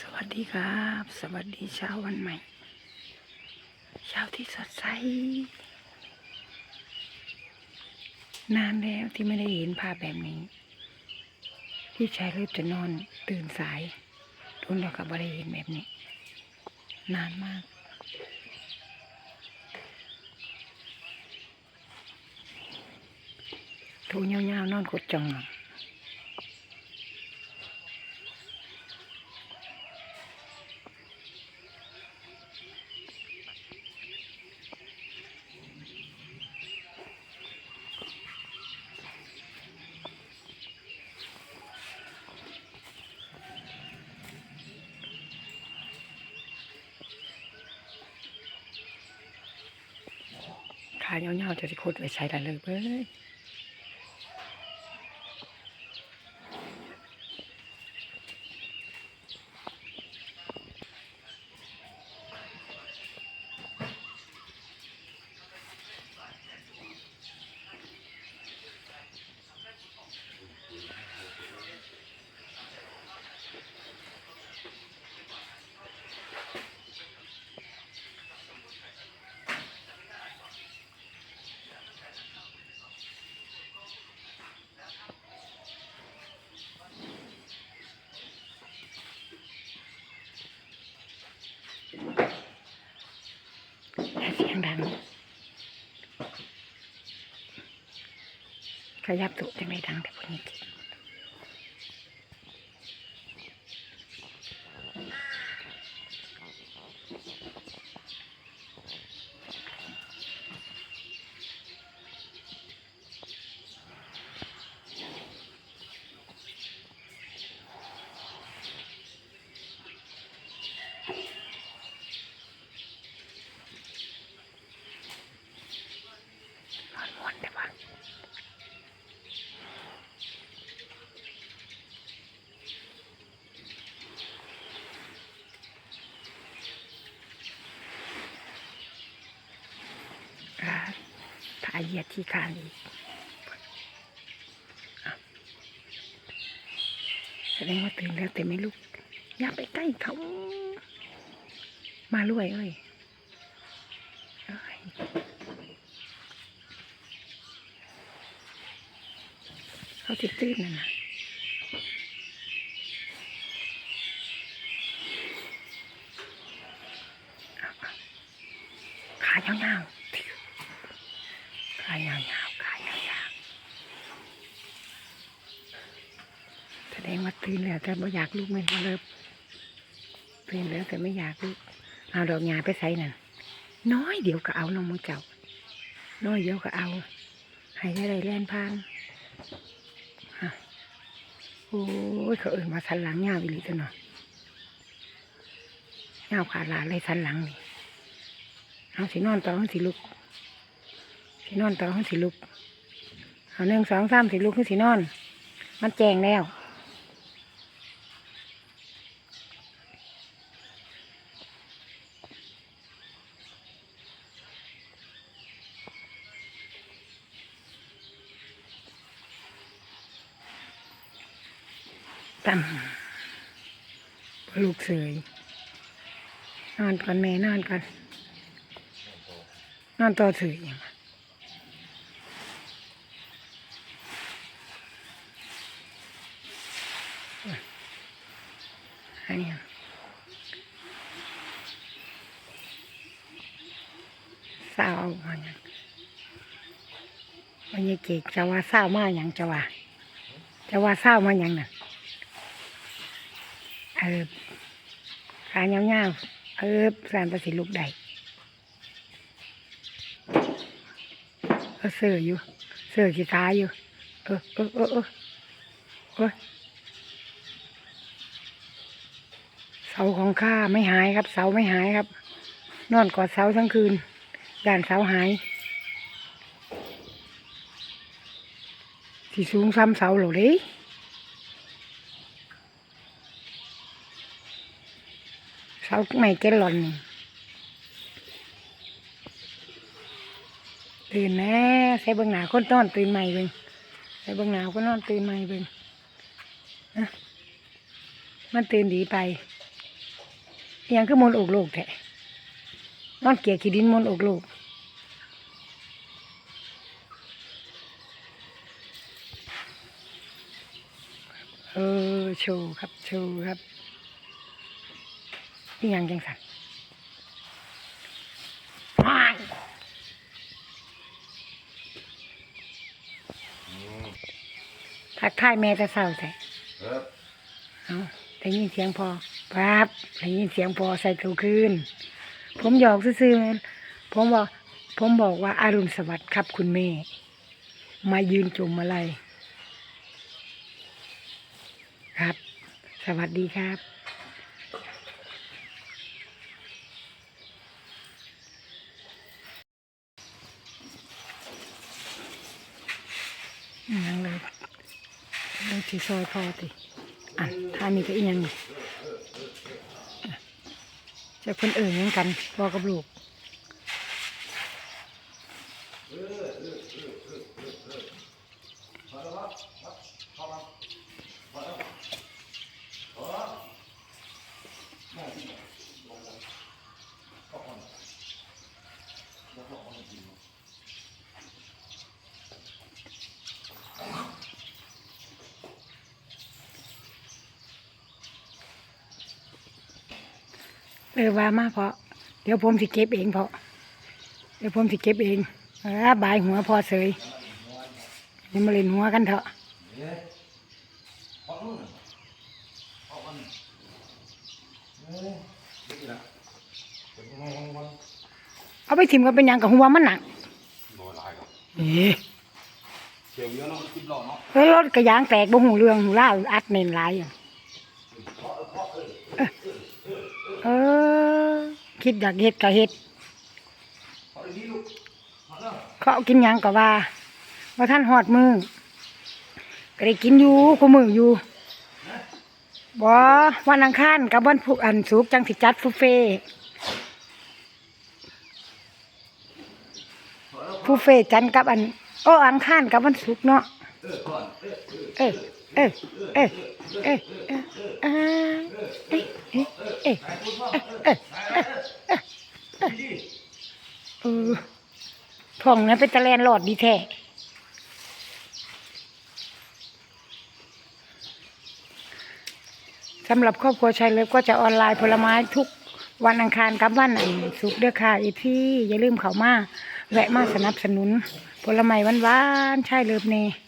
สวัสดีครับ สวัสดีเช้าวันใหม่ เช้าที่สดใส นานแล้วที่ไม่ได้เห็นภาพแบบนี้ พี่ชายเริ่มจะนอนตื่นสายทุนเราก็ไม่ได้เห็นแบบนี้ นานมากทูเงาๆนอนกดจังอะ ขาเงาๆจะสิโคตรไปใช้ได้เลยเว้ย อย่าเสียงดัง ขยับตุกจังไม่ดังแต่พวกนี้กินอนม้วนแต่ว่าอ่าถ่าย เหยียดที่คานอีกแสดงว่าตื่นแล้วแต่ไม่ลุกอย่าไปใกล้เขามาลุยเอ้ยเขาติดตื้นนั่นะเอาเอาขายาวๆขายาวๆขายาวๆแส ดตีนแล้วแต่ไม่อยากลุกไม่เลิบตื่นแล้วแต่ไม่อยากลุกเอาดอกหญ้าไปใส่นั่นน้อยเดี๋ยวก็เอาน้องมือเจ้า น้อยเดี๋ยวก็เอาให้ได้ไรแล่นพานโอ้ยเขาเอิ่นมาสันหลังเงาอีหลีตัวเนาะเงาขาดหลาเลยสันหลังนี่เอาสีนอนต่อขึ้นสีลุกสีนอนต่อขึ้นสีลุกเอาหนึ่งสองสามสีลุกขึ้นสีนอน มันแจงแล้ว ตั้มลูกเสยนอนก่อนแม่นอนก่อนนอนต่อเสยอย่างอันนี้เศร้าอามาอย่างวันนี้เกกจะว่าเศร้ามาอย่างจะว่าจะว่าเศร้ามาอย่างน่ะ เออขาเงาๆเออสารประสิลูกใดเออเสืออยู่เสือขี้ขาอยู่ เออเออเออเออเออเสาของข้าไม่หายครับ เสาไม่หายครับ นอนกอดเสาทั้งคืนด่านเสาหายที่สูงซ้ำเสาหรอเด้ เสาไม่แกลลอนนี่ตื่นน่ใส่เบื้องหนาคนนอนตื่นใหม่เบิ่งใส่เบื้องหนาคนนอนตื่นใหม่เบิ่งอะมันตื่นดีไปยังคือมนอกโลกแท้นอนเกียร์ขี้ดินมนอกโลกเออโชว์ครับโชว์ครับ นี่ยังจังสันว้ายทักทายแม่แต่เศร้าใส่เออเอาได้ยินเสียงพอปั๊บได้ยินเสียงพอใส่ตัวคืน ผมหยอกซื่อๆผมบอก ผมบอกว่าอารุณสวัสดิ์ครับคุณแม่ มายืนจุ่มอะไร ครับ สวัสดีครับ ยังเลยเรื่องที่ซอยพอติอะถ้ามีก็อีกอยังนี่อะจะคนอื่นยังกันพอกับลูก เออว่ามาเพาะเดี๋ยวผมสิเก็บเองเพาะเดี๋ยวผมสิเก็บเองเออบายหัวพอเสยนี่มาเล่นหัวกันเถอะเนี่ยพอนู่นน่ะพอมันเอ้ยนี่นะเป็นยังไงของมันเอาไปถิ่มกันเป็นหยังกับหัวมันหนักโดนลายกับเอ๊ะเชียวเยอะเนาะคิดหลอกเนาะแล้วรถกระยางแตกบ่หูเรื่องหูล่าวอัดเน้นหลายอย่าง เออ คิดอยากเฮ็ดก็เฮ็ดเขากินยังก็ว่าว่าท่านหอดมือก็ได้กินอยู่กูมืออยู่บ่วันอังคารกับวันพุธอันสุกจังสิจัดบุฟเฟ่ต์บุฟเฟ่จันกับอันโอ้อังคารกับวันศุกเนาะ เออก่อเออเออเออเออเออเอออ่าเอ๊ะเอ๊ะเอ๊ะไหนพูดว่าเอ๊ะเออเออท่องนั้นเป็นตะแลนหลอดดีแท้สำหรับครอบครัวชายเลิฟก็จะออนไลน์ผลไม้ทุกวันอังคารกับวันอันศุกร์เด้อค่ะอีพี่อย่าลืมเข้ามาแวะมาสนับสนุนผลไม้หวานชายเลิฟเน่แม่เว่าบ่เสืออีกแม่ไปดูก่อนดิอืมพอกันเ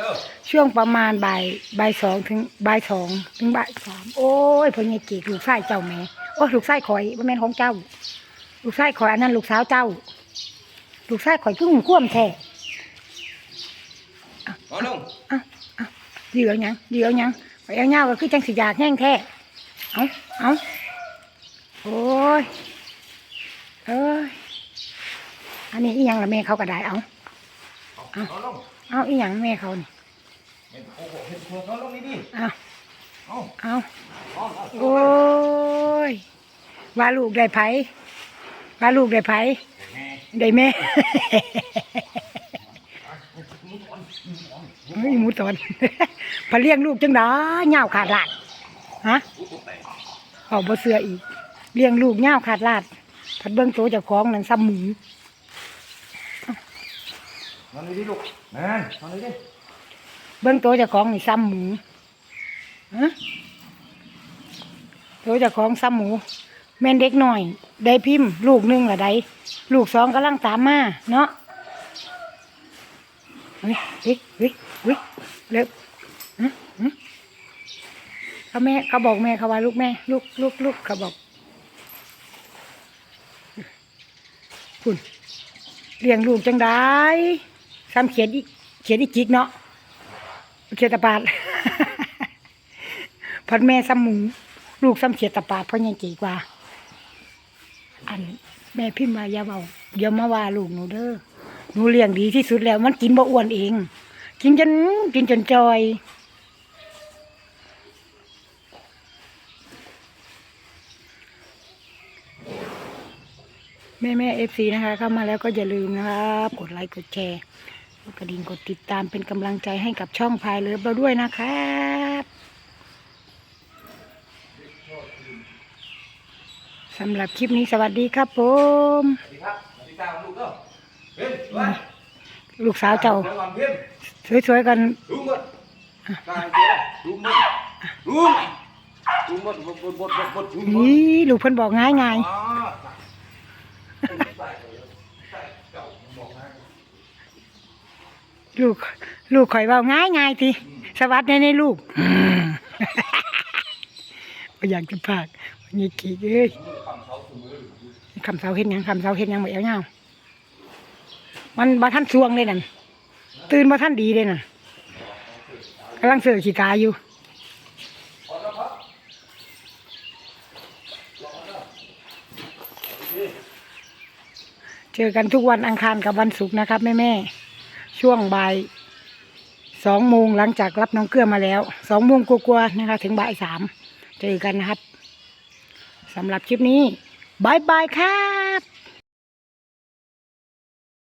ร็วช่วงประมาณบ่ายบ่ายสองถึงบ่ายสองถึงบ่ายสามโอ้ยพ่อใหญ่จีกลูกชายเจ้าแม่โอ้ยลูกชายข่อยบ่แม่นของเจ้า ลูกชายข่อยอันนั้นลูกสาวเจ้า ลูกชายข่อยคือหูคว่ำแท้พอลงเอ้าเอ้าเหยื่อหยังเหยื่อหยังข่อยเอาเงาก็คือจังสิอยากแห้งแท้เอาเอาโอ้ย เอ้ยอันนี้อีหยังละแม่เขาก็ได้เอาเอาเอาลงเอาอีหยังแม่เขานี่เห็นโอ้โหเห็นหัวเขาลงนี่ดิเอาเอาเอาเอาเอาโอ้ยว่าลูกได้ไผว่าลูกได้ไผแม่ได้แม่มึงก่อนมึงก่อนเฮ้ยหมูตอนพอเลี้ยงลูกจังได๋เหงาขาดลาดฮะกูตกแตกเอาบ่เสืออีกเลี้ยงลูกเหงาขาดลาด พัดเบิ่งโตเจ้าของนั่นซ้ำหมูนอนนี่ดิลูกแม่นนอนนี่ดิเบิ่งโตเจ้าของนี่ซ้ำหมูฮะโตเจ้าของซ้ำหมู แม่นเด็กน้อย ได้พิมพ์ ลูกหนึงละได้ลูกสองกำลังตามมาเนาะเฮ้ยเฮ้ยเฮ้ยเฮ้ยเร็วฮะฮะเขาแม่เขาบอกแม่เขาว่าลูกแม่ ลูกลูกลูกเขาบอก คุณเลี้ยงลูกจังได้ซ้ำเขียนอีกเขียนอีกจิกเนาะเขียนตะปาดพันแม่ซ้ำหมูลูกซ้ำเขียดตะปาดเพราะยังจีกว่า อันแม่พิมพ์มาอย่าเบาอย่ามาว่าลูกหนูเด้อหนูเลี้ยงดีที่สุดแล้ว มันกินบ่อ้วนเอง กินจนกินจนจอย แแม่แม่เอฟซีนะคะ เข้ามาแล้วก็อย่าลืมนะครับ กดไลค์กดแชร์กดกระดิ่งกดติดตามเป็นกำลังใจให้กับช่องพายเลิฟเราด้วยนะครับสำหรับคลิปนี้สวัสดีครับผมสวัสดีครับสวัสดีครับลูกเด้อเฮ้ยสวยลูกสาวเจ้าสวยก่อนเพี้ยนสวยๆกันลุงหมดกลางเจ้าลุงหมดลุงลุงหมดบดบดบดบดบดลุงหมดนี่ลูกเพิ่นบอกง่ายง่ายอ๋อใส่ใส่เก่าบอกนะๆ ลูก ลูกข่อยเว่าง่ายง่ายๆทีสวัสดีในลูกอืมบ่อยากจะพากวันนี้กี่เอ้ยคำเขาเสมอคำเสาเฮ็ดหยังคำเสาเฮ็ดหยังบ่เอาเงามันบ่ทันสวงเลยนั่นตื่นบ่ทันดีเลยนั่นกำลังเสือขี้ตาอยู่ เจอกันทุกวันอังคารกับวันศุกร์นะครับแม่แม่ช่วงบ่ายสองโมงหลังจากรับน้องเกลือมาแล้วสองโมงกลัวๆนะคะ ถึงบ่ายสามเจอกันนะครับสำหรับคลิปนี้บายบายค่ะ